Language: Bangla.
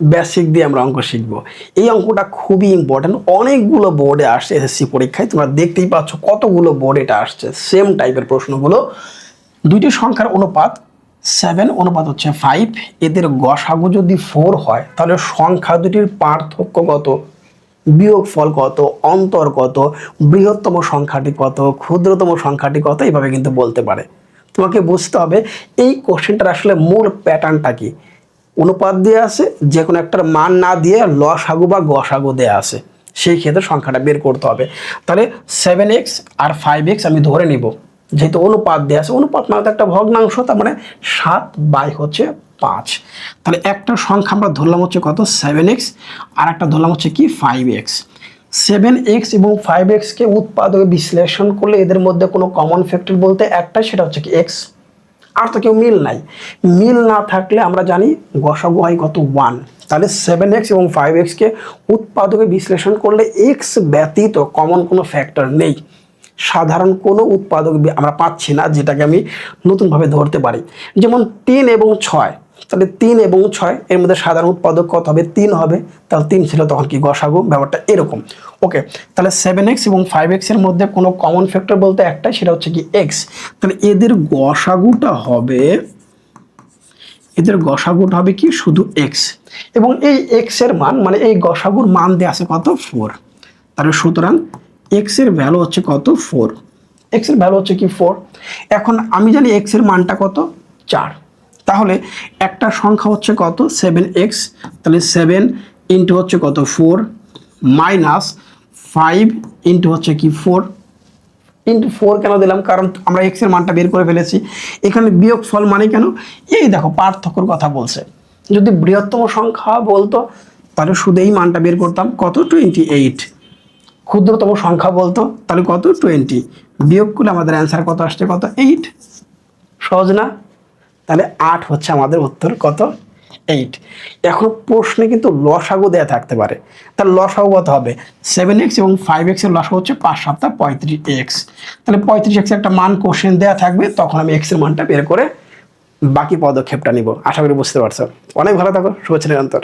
বেসিক দিয়ে আমরা অঙ্ক শিখব। এই অঙ্কটা খুবই ইম্পর্ট্যান্ট অনেকগুলো বোর্ডে আসছে এসএসসি পরীক্ষায়। তোমরা দেখতেই পাচ্ছ কতগুলো বোর্ড এটা আসছে। সেম টাইপের প্রশ্নগুলো। দুইটি সংখ্যার অনুপাত সেভেন অনুপাত হচ্ছে ফাইভ এদের গসাগু যদি ফোর হয়, তাহলে সংখ্যা দুটির পার্থক্য কত? বিয়োগফল কত? অন্তর কত? বৃহত্তম সংখ্যাটি কত? ক্ষুদ্রতম সংখ্যাটি কত? এইভাবে কিন্তু বলতে পারে। তোমাকে বুঝতে হবে, এই কোশ্চেনটার আসলে মূল প্যাটার্নটা কি? অনুপাত দিয়ে আছে, যে কোনো একটার মান না দিয়ে লসাগু বা গসাগু দেয়া আছে, সেই ক্ষেত্রে সংখ্যাটা বের করতে হবে। তাহলে সেভেন এক্স আর ফাইভ এক্স আমি ধরে নিব। যেহেতু অনুপাত দেওয়া আছে, অনুপাত মানে একটা ভগ্নাংশ, তার মানে সাত বাই হচ্ছে পাঁচ। তাহলে একটা সংখ্যা আমরা ধরলাম হচ্ছে কত? সেভেন এক্স আর একটা ধরলাম হচ্ছে কি? ফাইভ এক্স সেভেন এক্স এবং ফাইভ এক্সকে উৎপাদকে বিশ্লেষণ করলে এদের মধ্যে কোনো কমন ফ্যাক্টর বলতে একটা সেটা হচ্ছে কি? এক্স আর তো কেউ মিল নাই। মিল না থাকলে আমরা জানি গসাগু হয় কত ওয়ান তাহলে সেভেন এক্স এবং ফাইভ এক্সকে উৎপাদকে বিশ্লেষণ করলে এক্স ব্যতীত কমন কোনো ফ্যাক্টর নেই। সাধারণ কোনো উৎপাদক আমরা পাচ্ছি না, যেটাকে আমি নতুনভাবে ধরতে পারি। যেমন তিন এবং ছয়। তাহলে তিন এবং ছয়, এর মধ্যে সাধারণ উৎপাদক কত হবে? তিন হবে। তাহলে তিন ছিল তখন কি গসাগু? ব্যাপারটা এরকম। ওকে, তাহলে সেভেন এক্স এবং ফাইভ এক্সের মধ্যে কোনো কমন ফ্যাক্টর বলতে একটাই, সেটা হচ্ছে কি এক্স তাহলে এদের গসাগুটা হবে, এদের গসাগুটা হবে কি? শুধু এক্স এবং এই এক্সের মান মানে এই গসাগুর মান দেওয়া আছে কত? ফোর তাহলে সুতরাং এক্সের ভ্যালু হচ্ছে কত? ফোর এক্সের ভ্যালু হচ্ছে কি? ফোর এখন আমি জানি এক্সের মানটা কত? চার। তাহলে একটা সংখ্যা হচ্ছে কত? সেভেন এক্স তাহলে সেভেন ইন্টু হচ্ছে কত? ফোর মাইনাস ফাইভ ইন্টু হচ্ছে কি? ফোর ইন্টু ফোর কেন দিলাম? কারণ আমরা এক্সের মানটা বের করে ফেলেছি। এখানে বিয়োগ ফল মানে কেন? এই দেখো, পার্থক্যর কথা বলছে। যদি বৃহত্তম সংখ্যা বলতো, তাহলে শুধু এই মানটা বের করতাম। কত? টোয়েন্টি এইট ক্ষুদ্রতম সংখ্যা বলতো, তাহলে কত? টোয়েন্টি বিয়োগ করলে আমাদের অ্যান্সার কত আসছে? কত? এইট সহজ না? তাহলে আট হচ্ছে আমাদের উত্তর কত? এইট এখন প্রশ্নে কিন্তু লসাগু দেওয়া থাকতে পারে। তার লসাগু কত হবে? সেভেন এক্স এবং ফাইভ এক্সের লসাগু হচ্ছে পাঁচ সপ্তাহ পঁয়ত্রিশ এক্স তাহলে পঁয়ত্রিশ এক্সের একটা মান কোশ্চেন দেওয়া থাকবে, তখন আমি এক্সের মানটা বের করে বাকি পদক্ষেপটা নিব। আশা করি বুঝতে পারছ। অনেক ভালো থাকো, শুভেচ্ছা নিরন্তর।